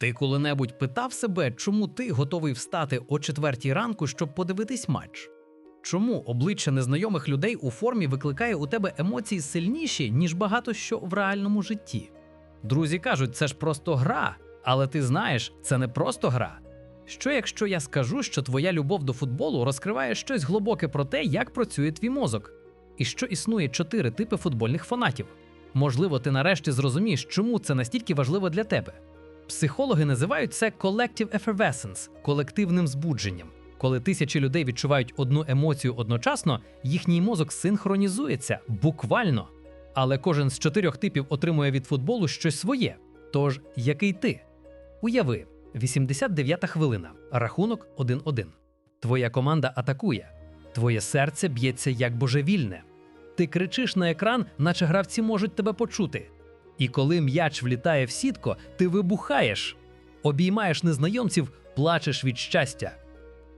Ти коли-небудь питав себе, чому ти готовий встати о четвертій ранку, щоб подивитись матч? Чому обличчя незнайомих людей у формі викликає у тебе емоції сильніші, ніж багато що в реальному житті? Друзі кажуть, це ж просто гра, але ти знаєш, це не просто гра. Що якщо я скажу, що твоя любов до футболу розкриває щось глибоке про те, як працює твій мозок, і що існує чотири типи футбольних фанатів? Можливо, ти нарешті зрозумієш, чому це настільки важливо для тебе. Психологи називають це collective effervescence – колективним збудженням. Коли тисячі людей відчувають одну емоцію одночасно, їхній мозок синхронізується буквально. Але кожен з чотирьох типів отримує від футболу щось своє. Тож, який ти? Уяви, 89-та хвилина, рахунок 1-1. Твоя команда атакує. Твоє серце б'ється як божевільне. Ти кричиш на екран, наче гравці можуть тебе почути. І коли м'яч влітає в сітко, ти вибухаєш, обіймаєш незнайомців, плачеш від щастя.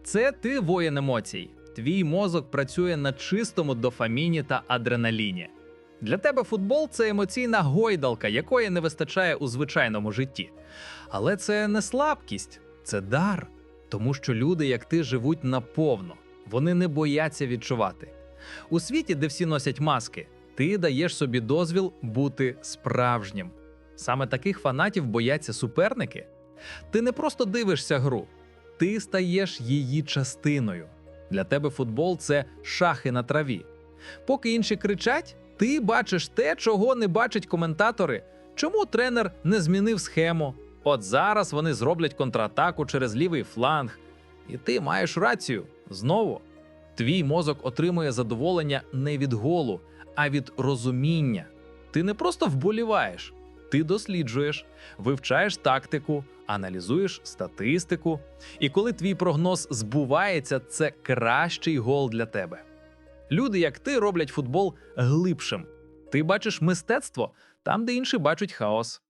Це ти воїн емоцій. Твій мозок працює на чистому дофаміні та адреналіні. Для тебе футбол це емоційна гойдалка, якої не вистачає у звичайному житті. Але це не слабкість, це дар. Тому що люди, як ти, живуть наповно. Вони не бояться відчувати. У світі, де всі носять маски, ти даєш собі дозвіл бути справжнім. Саме таких фанатів бояться суперники. Ти не просто дивишся гру, ти стаєш її частиною. Для тебе футбол це шахи на траві. Поки інші кричать, ти бачиш те, чого не бачать коментатори. Чому тренер не змінив схему? От зараз вони зроблять контратаку через лівий фланг. І ти маєш рацію знову. Твій мозок отримує задоволення не від голу, а від розуміння. Ти не просто вболіваєш, ти досліджуєш, вивчаєш тактику, аналізуєш статистику. І коли твій прогноз збувається, це кращий гол для тебе. Люди, як ти, роблять футбол глибшим. Ти бачиш мистецтво там, де інші бачать хаос.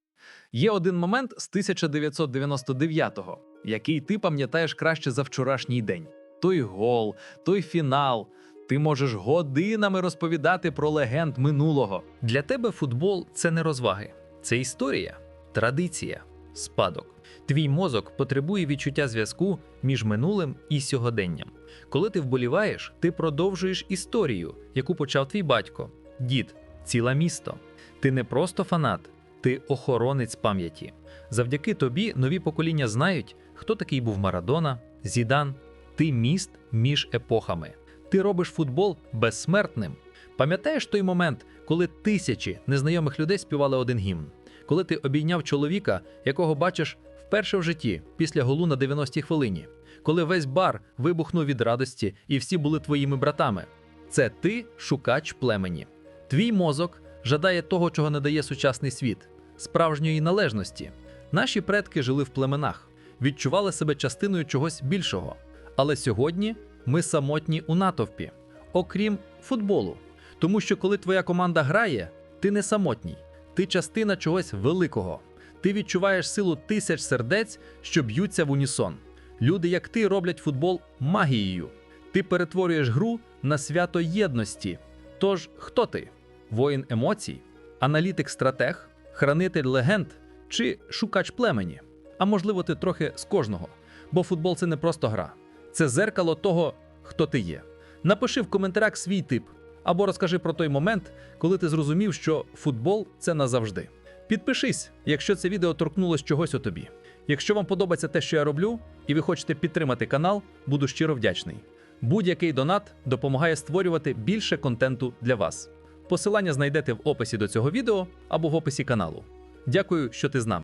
Є один момент з 1999-го, який ти пам'ятаєш краще за вчорашній день. Той гол, той фінал. Ти можеш годинами розповідати про легенд минулого. Для тебе футбол це не розваги, це історія, традиція, спадок. Твій мозок потребує відчуття зв'язку між минулим і сьогоденням. Коли ти вболіваєш, ти продовжуєш історію, яку почав твій батько, дід, ціле місто. Ти не просто фанат, ти охоронець пам'яті. Завдяки тобі нові покоління знають, хто такий був Марадона, Зідан. Ти міст між епохами. Ти робиш футбол безсмертним. Пам'ятаєш той момент, коли тисячі незнайомих людей співали один гімн? Коли ти обійняв чоловіка, якого бачиш вперше в житті після голу на 90-й хвилині, коли весь бар вибухнув від радості і всі були твоїми братами. Це ти шукач племені. Твій мозок жадає того, чого не дає сучасний світ справжньої належності. Наші предки жили в племенах, відчували себе частиною чогось більшого. Але сьогодні ми самотні у натовпі, окрім футболу. Тому що коли твоя команда грає, ти не самотній, ти частина чогось великого. Ти відчуваєш силу тисяч сердець, що б'ються в унісон. Люди, як ти, роблять футбол магією. Ти перетворюєш гру на свято єдності. Тож, хто ти? Воїн емоцій, аналітик-стратег, хранитель легенд чи шукач племені? А можливо, ти трохи з кожного. Бо футбол це не просто гра, це зеркало того, хто ти є. Напиши в коментарях свій тип або розкажи про той момент, коли ти зрозумів, що футбол це назавжди. Підпишись, якщо це відео торкнулось чогось у тобі. Якщо вам подобається те, що я роблю, і ви хочете підтримати канал, буду щиро вдячний. Будь-який донат допомагає створювати більше контенту для вас. Посилання знайдете в описі до цього відео або в описі каналу. Дякую, що ти з нами.